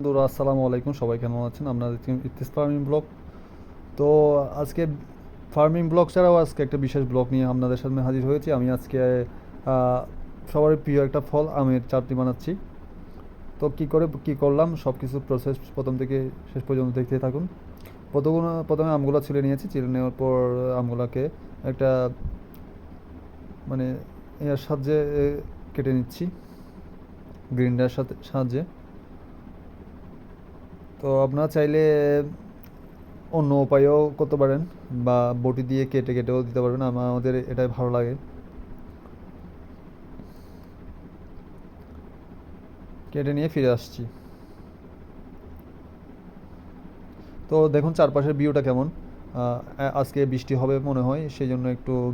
বন্ধুরা আসসালামু আলাইকুম। সবাই কেমন আছেন? আপনারা দেখছেন ইতিস ফার্মিং ব্লগ। তো আজকে ফার্মিং ব্লগ ছাড়াও আজকে একটা বিশেষ ব্লগ নিয়ে আপনাদের সামনে হাজির হয়েছি। আমি আজকে সবার প্রিয় একটা ফল আমের চাটনি বানাচ্ছি। তো কি করে, কি করলাম? সব কিছু প্রসেস প্রথম থেকে শেষ পর্যন্ত দেখতে থাকুন। প্রথমে প্রথমে আমগুলো ছিলে নিয়েছি। ছিলে নেওয়ার পর আমগুলোকে একটা মানে এর সাহায্যে কেটে নিচ্ছি। গ্রিন্ডার সাথে সাহায্যে। তো আপনারা চাইলে অন্য উপায়েও করতে পারেন বা বটি দিয়ে কেটে কেটেও দিতে পারবেন। আমা- আমাদের এটাই ভালো লাগে। কেটে নিয়ে ফিরে আসছি। তো দেখুন চারপাশের ভিউটা কেমন। আজকে বৃষ্টি হবে মনে হয়, সেই জন্য একটু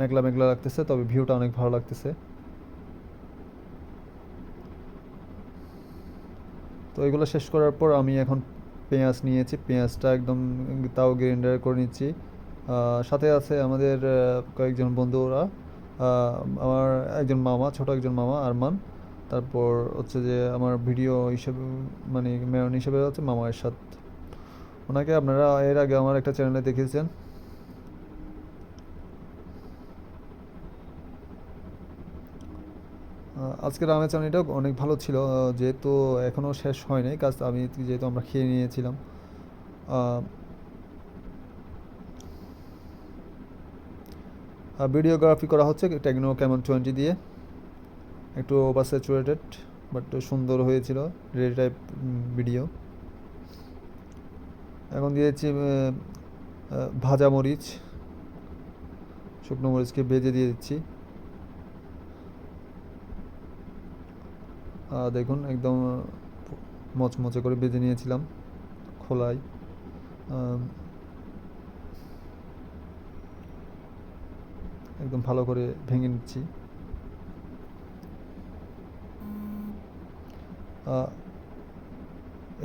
মেঘলা মেঘলা লাগতেছে, তবে ভিউটা অনেক ভালো লাগতেছে। তো এগুলো শেষ করার পর আমি এখন পেঁয়াজ নিয়েছি। পেঁয়াজটা একদম তাও গ্রাইন্ডার করে নিচ্ছি। সাথে আছে আমাদের কয়েকজন বন্ধুরা। আমার একজন মামা, ছোট একজন মামা, আরমান। তারপর হচ্ছে যে আমার ভিডিও হিসেবে মানে মেয়ন হিসেবে হচ্ছে মামা এরশাদ ওনাকে আপনারা এর আগে আমার একটা চ্যানেলে দেখেছেন। আজকের আমের চাটনিটা অনেক ভালো ছিল যেহেতু এখনও শেষ হয়নি, কাজ আমি যেহেতু আমরা খেয়ে নিয়েছিলাম। ভিডিওগ্রাফি করা হচ্ছে টেকনো ক্যামন টোয়েন্টি দিয়ে। একটু ওভার স্যাচুরেটেড বাট সুন্দর হয়েছিল রেড টাইপ ভিডিও এখন দিয়েছি ভাজা মরিচ, শুকনো মরিচকে ভেজে দিয়ে দিচ্ছি। দেখুন, একদম মচমচে করে বেজে নিয়েছিলাম খোলায়। একদম ভালো করে ভেঙে নিচ্ছি।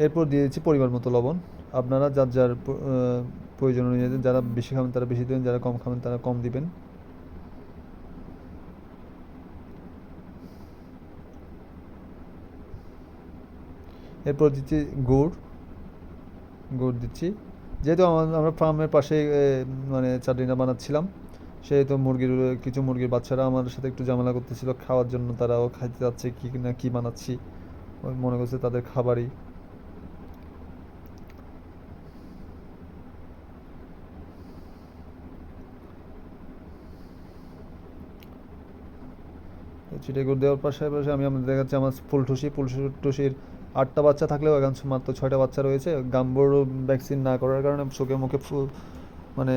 এরপর দিয়ে দিচ্ছি পরিমাণ মতো লবণ। আপনারা যার যার প্রয়োজন অনুযায়ী যারা বেশি খাবেন, তারা বেশি দেবেন, যারা কম খাবেন, তারা কম দিবেন। এরপর দিচ্ছি গুড় গুড় দিচ্ছি। যেহেতু আমার ফার্মের পাশে মানে চাটনিটা বানাচ্ছিলাম, সেহেতু মুরগির, কিছু মুরগির বাচ্চারা আমার সাথে একটু ঝামেলা করতেছিল, খাওয়ার জন্য তারাও খাইতে যাচ্ছে, কি না কি বানাচ্ছি মনে করছে তাদের খাবারই। চিটে গুড় দেওয়ার পাশাপাশি আমি আমাদের দেখাচ্ছি আমার ফুল ফুলটুসি, ফুলটুসির আটটা বাচ্চা থাকলেও এখন মাত্র ছয়টা বাচ্চা রয়েছে। গাম্বুর ভ্যাকসিন না করার কারণে চোখে মুখে মানে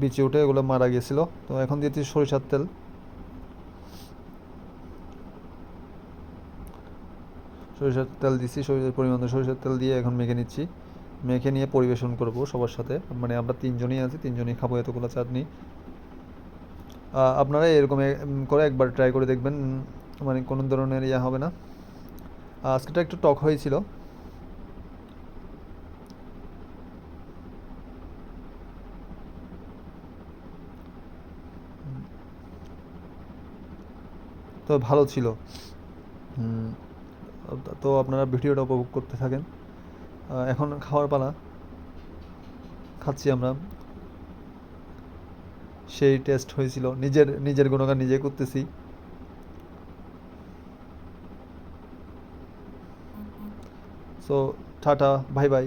বিচে উঠে এগুলো মারা গিয়েছিল তো এখন দিয়েছি সরিষার তেল। সরিষার তেল দিচ্ছি সরিষার পরিমাণ সরিষার তেল দিয়ে এখন মেখে নিচ্ছি। মেখে নিয়ে পরিবেশন করব সবার সাথে। মানে আমরা তিনজনই আছি, তিনজনই খাব এতগুলো চাটনি। আপনারা এরকম করে একবার ট্রাই করে দেখবেন। মানে কোনো ধরনের ইয়া হবে না। আজকেটা একটু টক হয়েছিল। তো ভালো ছিল। তো আপনারা ভিডিওটা উপভোগ করতে থাকেন। এখন খাওয়ার পালা। খাচ্ছি আমরা। সেই টেস্ট হয়েছিল। নিজের নিজের গুণগান নিজে করতেছি। So tata bye bye